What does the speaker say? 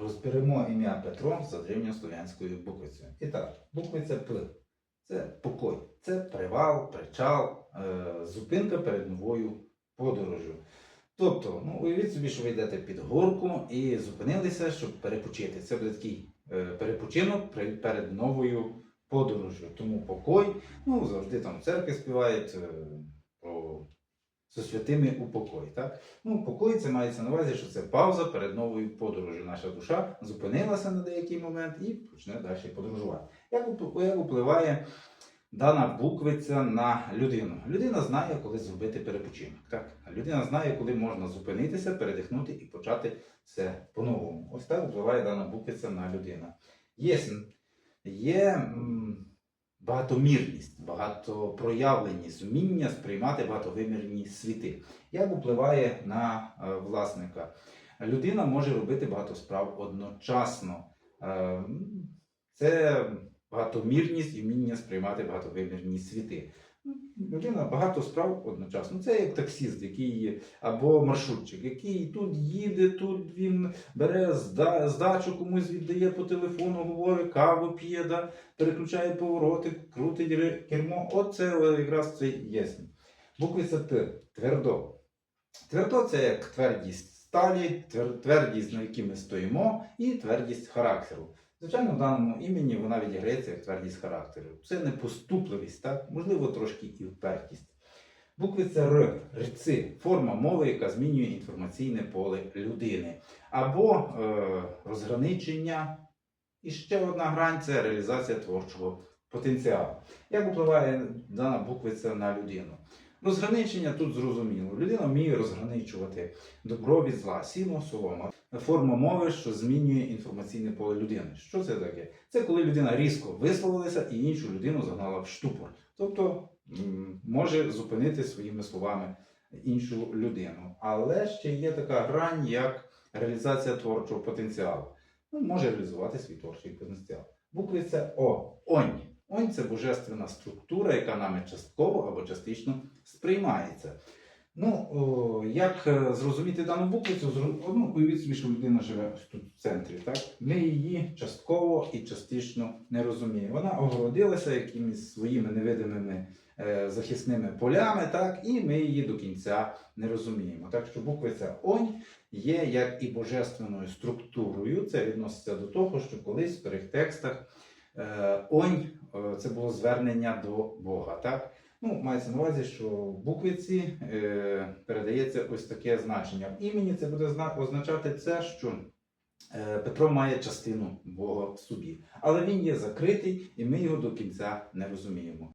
Розберемо ім'я Петро за древньослов'янською буквицею. І так, буквиця П. Це покой, це привал, причал, е, зупинка перед новою подорожю. Тобто, ну, уявіть собі, що ви йдете під горку і зупинилися, щоб перепочити. Це буде такий е, перепочинок перед новою подорожю. Тому покой, ну, завжди там в церкві співають е, зі святими у покой. Так? Ну, покой це мається на увазі, що це пауза перед новою подорожю. Наша душа зупинилася на деякий момент і почне далі подорожувати. Як, впливає дана буквиця на людину? Людина знає, коли зробити перепочинок. Так? Людина знає, коли можна зупинитися, передихнути і почати все по-новому. Ось так впливає дана буквиця на людину. Є м, багатомірність, багатопроявленість, вміння сприймати багатовимірні світи. Як впливає на е, власника? Людина може робити багато справ одночасно. Е, Це багатомірність і вміння сприймати багатовимірні світи. Людина багато справ одночасно. Це як таксіст, який або маршрутчик, який тут їде, тут він бере зда- здачу комусь віддає по телефону, говорить, каву п'є, да, переключає повороти, крутить кермо. От це е, якраз це єсмь. Буквиця Т твердо. Твердо це як твердість сталі, твердість, на якій ми стоїмо, і твердість характеру. Звичайно, в даному імені вона відіграється як твердість характеру. Це не поступливість, так? можливо, трошки і впертість. Буквиця Р, рци, форма мови, яка змінює інформаційне поле людини. Або е, розграничення. І ще одна грань це реалізація творчого потенціалу. Як впливає дана буквиця на людину? Розграничення тут зрозуміло. Людина вміє розграничувати добро від зла, сіно, солома. Форма мови, що змінює інформаційне поле людини. Що це таке? Це коли людина різко висловилася і іншу людину загнала в штупор. Тобто може зупинити своїми словами іншу людину. Але ще є така грань, як реалізація творчого потенціалу. Ну, може реалізувати свій творчий потенціал. Буквиця О. Онь. Онь це божественна структура, яка нами частково або частично сприймається. Ну, о, як е, зрозуміти дану буквицю? Ну, уявіть собі, що людина живе тут в центрі, так? Ми її частково і частично не розуміємо. Вона огородилася якимись своїми невидимими е, захисними полями, так, і ми її до кінця не розуміємо. Так що буквиця Онь є як і божественною структурою. Це відноситься до того, що колись в старих текстах е, Онь це було звернення до Бога. Так? Ну, мається на увазі, що в буквиці е, передається ось таке значення. В імені це буде зна- означати це, що е, Петро має частину Бога в собі. Але він є закритий, і ми його до кінця не розуміємо.